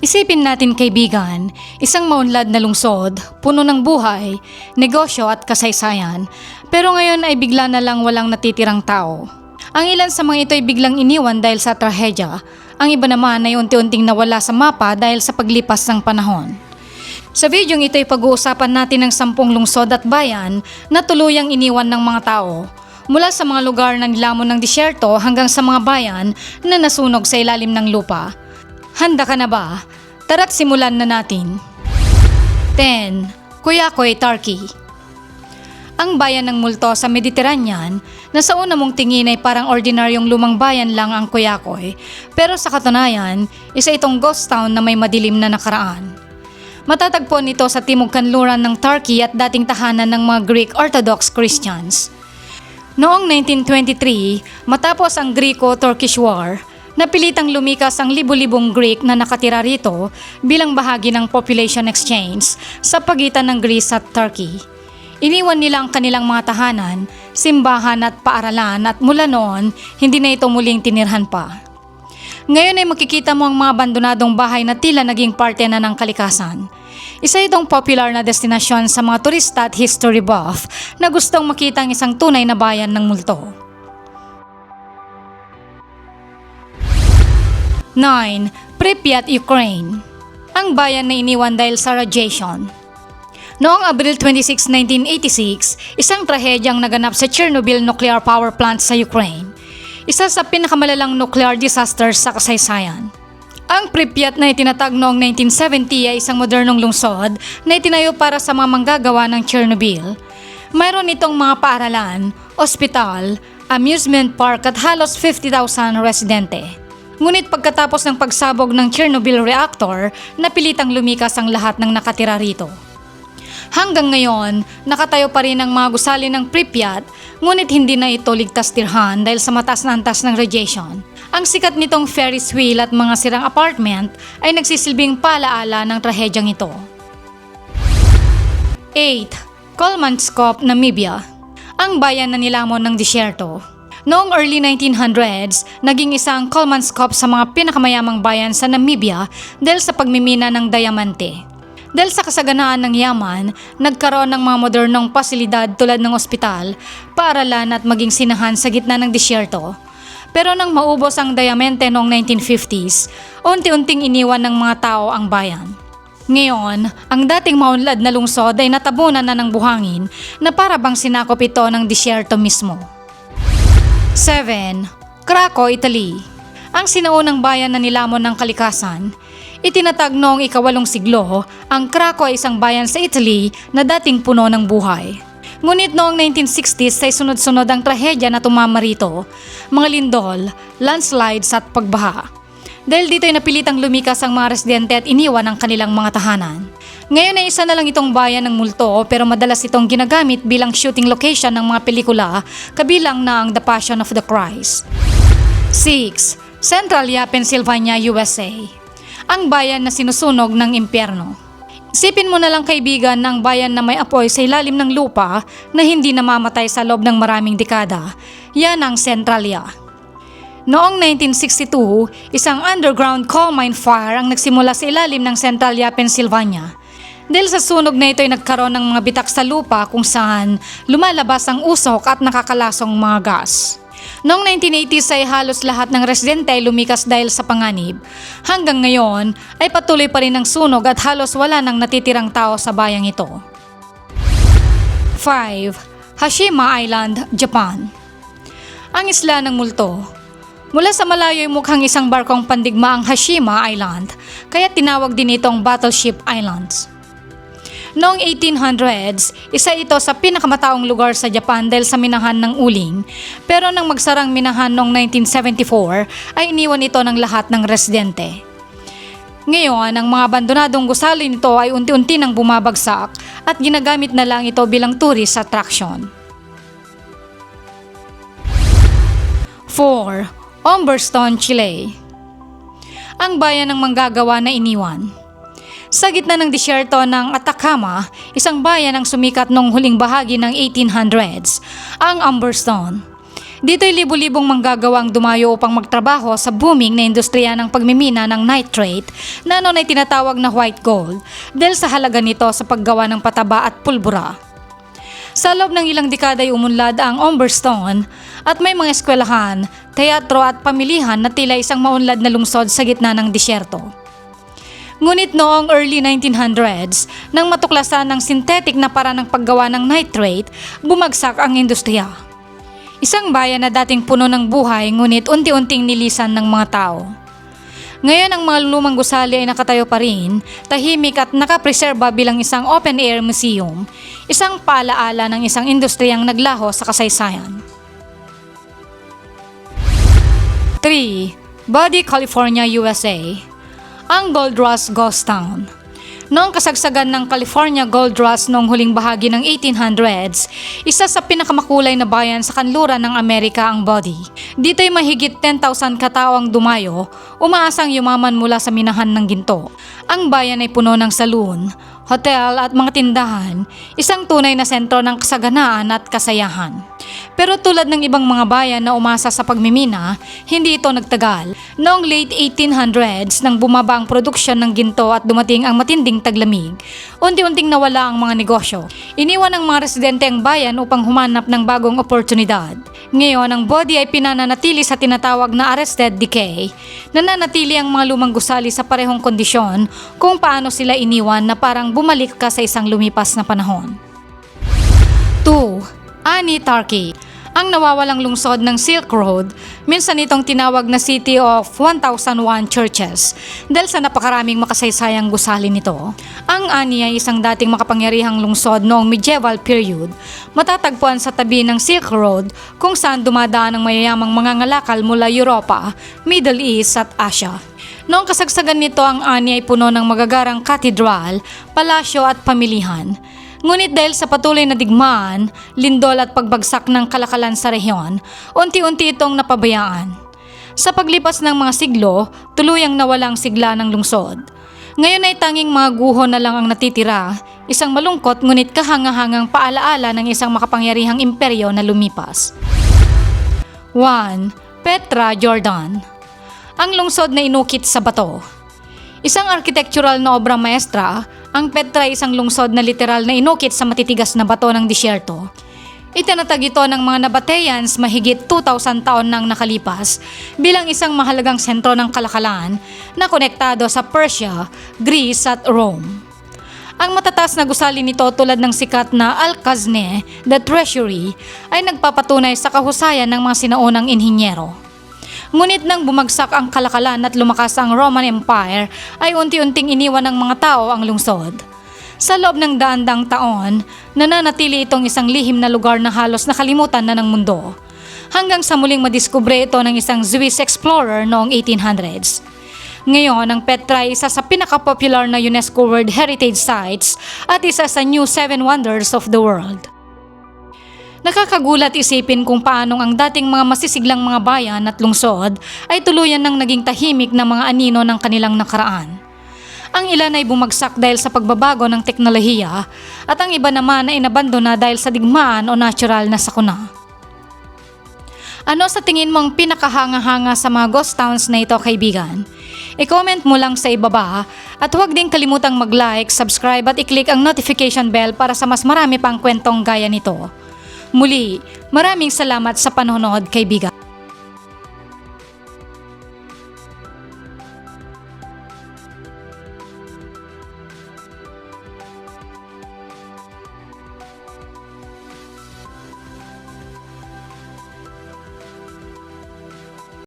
Isipin natin kaibigan, isang maunlad na lungsod, puno ng buhay, negosyo at kasaysayan, pero ngayon ay bigla na lang walang natitirang tao. Ang ilan sa mga ito ay biglang iniwan dahil sa trahedya, ang iba naman ay unti-unting nawala sa mapa dahil sa paglipas ng panahon. Sa videong ito ay pag-uusapan natin ng sampung lungsod at bayan na tuluyang iniwan ng mga tao. Mula sa mga lugar na nilamon ng disyerto hanggang sa mga bayan na nasunog sa ilalim ng lupa. Handa ka na ba? Tara't simulan na natin. 10. Kuyakoy, Turkey Ang bayan ng multo sa Mediterranean na sa una mong tingin ay parang ordinaryong lumang bayan lang ang Kuyakoy pero sa katunayan, isa itong ghost town na may madilim na nakaraan. Matatagpuan ito sa timog kanluran ng Turkey at dating tahanan ng mga Greek Orthodox Christians. Noong 1923, matapos ang Greco-Turkish War, napilitang lumikas ang libu-libong Greek na nakatira rito bilang bahagi ng population exchange sa pagitan ng Greece at Turkey. Iniwan nila ang kanilang mga tahanan, simbahan at paaralan at mula noon, hindi na ito muling tinirhan pa. Ngayon ay makikita mo ang mga abandonadong bahay na tila naging parte na ng kalikasan. Isa itong popular na destinasyon sa mga turista at history buff na gustong makita ang isang tunay na bayan ng multo. 9. Pripyat, Ukraine Ang bayan na iniwan dahil sa radiation. Noong Abril 26, 1986, isang trahedyang naganap sa Chernobyl Nuclear Power Plant sa Ukraine. Isa sa pinakamalalang nuclear disaster sa kasaysayan. Ang Pripyat na itinatag noong 1970 ay isang modernong lungsod na itinayo para sa mga manggagawa ng Chernobyl. Mayroon itong mga paaralan, ospital, amusement park at halos 50,000 residente. Ngunit pagkatapos ng pagsabog ng Chernobyl reactor, napilitang lumikas ang lahat ng nakatira rito. Hanggang ngayon, nakatayo pa rin ang mga gusali ng Pripyat, ngunit hindi na ito ligtas tirhan dahil sa mataas na antas ng radiation. Ang sikat nitong Ferris wheel at mga sirang apartment ay nagsisilbing palaala ng trahedyang ito. 8. Kolmanskop, Namibia Ang bayan na nilamon ng disyerto. Noong early 1900s, naging isang Kolmanskop sa mga pinakamayamang bayan sa Namibia dahil sa pagmimina ng diamante. Dahil sa kasaganaan ng yaman, nagkaroon ng mga modernong pasilidad tulad ng ospital, paaralan at maging sinahan sa gitna ng disyerto. Pero nang maubos ang diamante noong 1950s, unti-unting iniwan ng mga tao ang bayan. Ngayon, ang dating maunlad na lungsod ay natabunan na ng buhangin na para bang sinakop ito ng disyerto mismo. 7. Krakow, Italy Ang sinaunang bayan na nilamon ng kalikasan, itinatag noong ikawalong siglo, ang Krakow ay isang bayan sa Italy na dating puno ng buhay. Ngunit noong 1960s ay sunod-sunod ang trahedya na tumama rito, mga lindol, landslides at pagbaha. Dahil dito ay napilitang lumikas ang mga residente at iniwan ang kanilang mga tahanan. Ngayon ay isa na lang itong bayan ng multo pero madalas itong ginagamit bilang shooting location ng mga pelikula kabilang na ang The Passion of the Christ. 6. Centralia, Pennsylvania, USA Ang bayan na sinusunog ng impyerno. Isipin mo na lang kaibigan ng bayan na may apoy sa ilalim ng lupa na hindi namamatay sa loob ng maraming dekada. Yan ang Centralia. Noong 1962, isang underground coal mine fire ang nagsimula sa ilalim ng Centralia, Pennsylvania. Dahil sa sunog na ito ay nagkaroon ng mga bitak sa lupa kung saan lumalabas ang usok at nakakalasong mga gas. Noong 1980s ay halos lahat ng residente ay lumikas dahil sa panganib. Hanggang ngayon ay patuloy pa rin ang sunog at halos wala nang natitirang tao sa bayang ito. 5. Hashima Island, Japan Ang isla ng multo Mula sa malayo ay mukhang isang barkong pandigma ang Hashima Island, kaya tinawag din itong Battleship Islands. Noong 1800s, isa ito sa pinakamataong lugar sa Japan dahil sa minahan ng uling. Pero nang magsarang minahan noong 1974, ay iniwan ito ng lahat ng residente. Ngayon, ang mga abandonadong gusali nito ay unti-unti nang bumabagsak at ginagamit na lang ito bilang tourist attraction. 4. Umberstone, Chile Ang bayan ng manggagawa na iniwan. Sa gitna ng disyerto ng Atacama, isang bayan ang sumikat noong huling bahagi ng 1800s, ang Umberstone. Dito'y libo-libong manggagawa ang dumayo upang magtrabaho sa booming na industriya ng pagmimina ng nitrate na noon ay tinatawag na white gold dahil sa halaga nito sa paggawa ng pataba at pulbura. Sa loob ng ilang dekada ay umunlad ang Umberstone at may mga eskwelahan, teatro at pamilihan na tila isang maunlad na lungsod sa gitna ng disyerto. Ngunit noong early 1900s, nang matuklasan ng synthetic na para ng paggawa ng nitrate, bumagsak ang industriya. Isang bayan na dating puno ng buhay ngunit unti-unting nilisan ng mga tao. Ngayon ang mga lumang gusali ay nakatayo pa rin, tahimik at nakapreserba bilang isang open-air museum, isang paalaala ng isang industriyang naglaho sa kasaysayan. 3. Body, California, USA Ang Gold Rush Ghost Town Noong kasagsagan ng California Gold Rush noong huling bahagi ng 1800s, isa sa pinakamakulay na bayan sa kanluran ng Amerika ang Body. Dito'y mahigit 10,000 katao ang dumayo, umaasang yumaman mula sa minahan ng ginto. Ang bayan ay puno ng saloon, hotel at mga tindahan, isang tunay na sentro ng kasaganaan at kasayahan. Pero tulad ng ibang mga bayan na umasa sa pagmimina, hindi ito nagtagal. Noong late 1800s, nang bumaba ang produksyon ng ginto at dumating ang matinding taglamig, unti-unting nawala ang mga negosyo. Iniwan ng mga residente ang bayan upang humanap ng bagong oportunidad. Ngayon, ang body ay pinananatili sa tinatawag na arrested decay. Nananatili ang mga lumang gusali sa parehong kondisyon kung paano sila iniwan na parang bumalik ka sa isang lumipas na panahon. 2. Ani Tarki ang nawawalang lungsod ng Silk Road, minsan itong tinawag na City of 1001 Churches dahil sa napakaraming makasaysayang gusali nito. Ang Ani ay isang dating makapangyarihang lungsod noong medieval period, matatagpuan sa tabi ng Silk Road kung saan dumadaan ang mayayamang mga ngalakal mula Europa, Middle East at Asia. Noong kasagsagan nito ang Ani ay puno ng magagarang katedral, palasyo at pamilihan. Ngunit dahil sa patuloy na digmaan, lindol at pagbagsak ng kalakalan sa rehiyon, unti-unti itong napabayaan. Sa paglipas ng mga siglo, tuluyang nawala ang sigla ng lungsod. Ngayon ay tanging mga guho na lang ang natitira, isang malungkot ngunit kahangahangang paalaala ng isang makapangyarihang imperyo na lumipas. 1. Petra, Jordan Ang lungsod na inukit sa bato Isang architectural na obra maestra, ang Petra ay isang lungsod na literal na inukit sa matitigas na bato ng disyerto. Itinatag ito ng mga Nabateans mahigit 2,000 taon nang nakalipas bilang isang mahalagang sentro ng kalakalan na konektado sa Persia, Greece at Rome. Ang matatas na gusali nito tulad ng sikat na Al-Kazne, The Treasury, ay nagpapatunay sa kahusayan ng mga sinaunang inhinyero. Ngunit nang bumagsak ang kalakalan at lumakas ang Roman Empire, ay unti-unting iniwan ng mga tao ang lungsod. Sa loob ng daandang taon, nananatili itong isang lihim na lugar na halos nakalimutan na ng mundo. Hanggang sa muling madiskubre ito ng isang Swiss explorer noong 1800s. Ngayon, ang Petra ay isa sa pinaka-popular na UNESCO World Heritage Sites at isa sa New Seven Wonders of the World. Nakakagulat isipin kung paanong ang dating mga masisiglang mga bayan at lungsod ay tuluyan ng naging tahimik na mga anino ng kanilang nakaraan. Ang ilan ay bumagsak dahil sa pagbabago ng teknolohiya at ang iba naman ay inabandona dahil sa digmaan o natural na sakuna. Ano sa tingin mo ang pinakahanga-hanga sa mga ghost towns na ito kaibigan? I-comment mo lang sa ibaba at huwag din kalimutang mag-like, subscribe at i-click ang notification bell para sa mas marami pang kwentong gaya nito. Muli, maraming salamat sa panonood kaibigan.